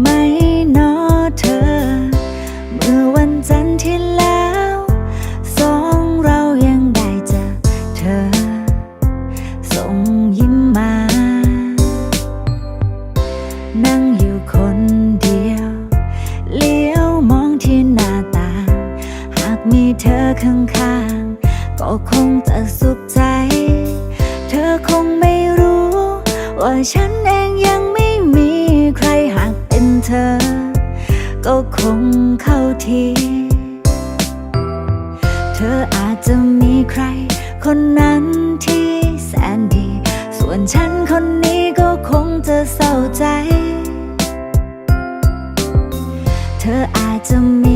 ไหมนอเธอ เมื่อวันจันทร์ที่แล้ว สองเรายังได้เจอเธอ ส่งยิ้มมา นั่งอยู่คนเดียว เลี้ยวมองที่หน้าต่างหากมีเธอข้างๆ ก็คงจะสุขใจ เธอคงไม่รู้ ว่าฉันเองยัง เธอ ก็คงเข้าที เธออาจจะมีใคร คนนั้นที่แสนดี ส่วนฉันคนนี้ก็คงจะเศร้าใจ เธออาจจะมี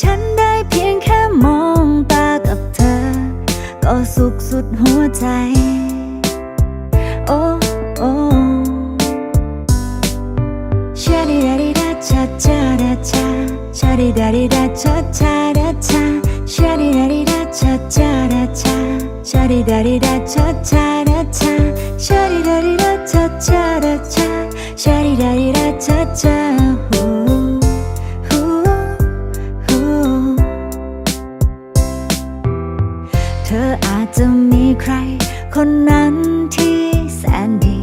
ฉันได้เพียงแค่มองตากับเธอ ก็สุขสุดหัวใจ โอ้โอ้ชาดิดาดิดาชาชาดาชาชาดิดาดิดาชาชาดาชาชาดิดาดิดาชาชาดาชาชาดิดาดิดาชาชาดาชาชาดิดาดิดาชาชาดาชาชาดิดาดิดาชาชา ธออาจจะมีใคร คนนั้นที่แสนดี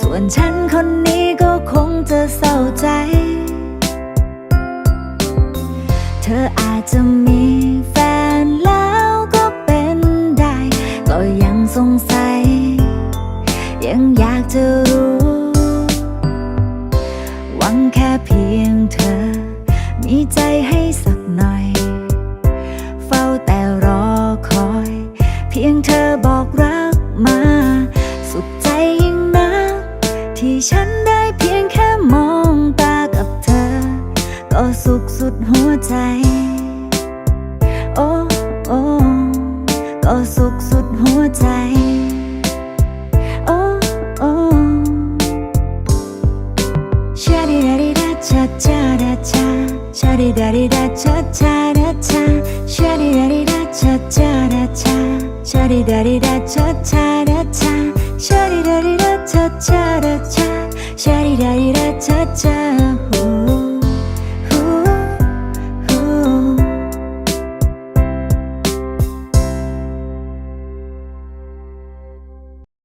ส่วนฉันคนนี้ก็คงจะเศร้าใจ เธออาจจะมีแฟนแล้วก็เป็นได้ ก็ยังสงสัย ยังอยากจะ ที่ฉันได้เพียงแค่มองตากับเธอ ก็สุขสุดหัวใจ โอ้โอ้ก็สุขสุดหัวใจ โอ้โอ้ชาดิดาดิดาชาชาดาชาชาดิดาดิดาชาชาดาชาชาดิดาดิดาชาชาดาชาชาดิดาดิดาชาชาดาชา ชาดิดาดิดาชาชาดาชาชาดิดาดิดาชาชา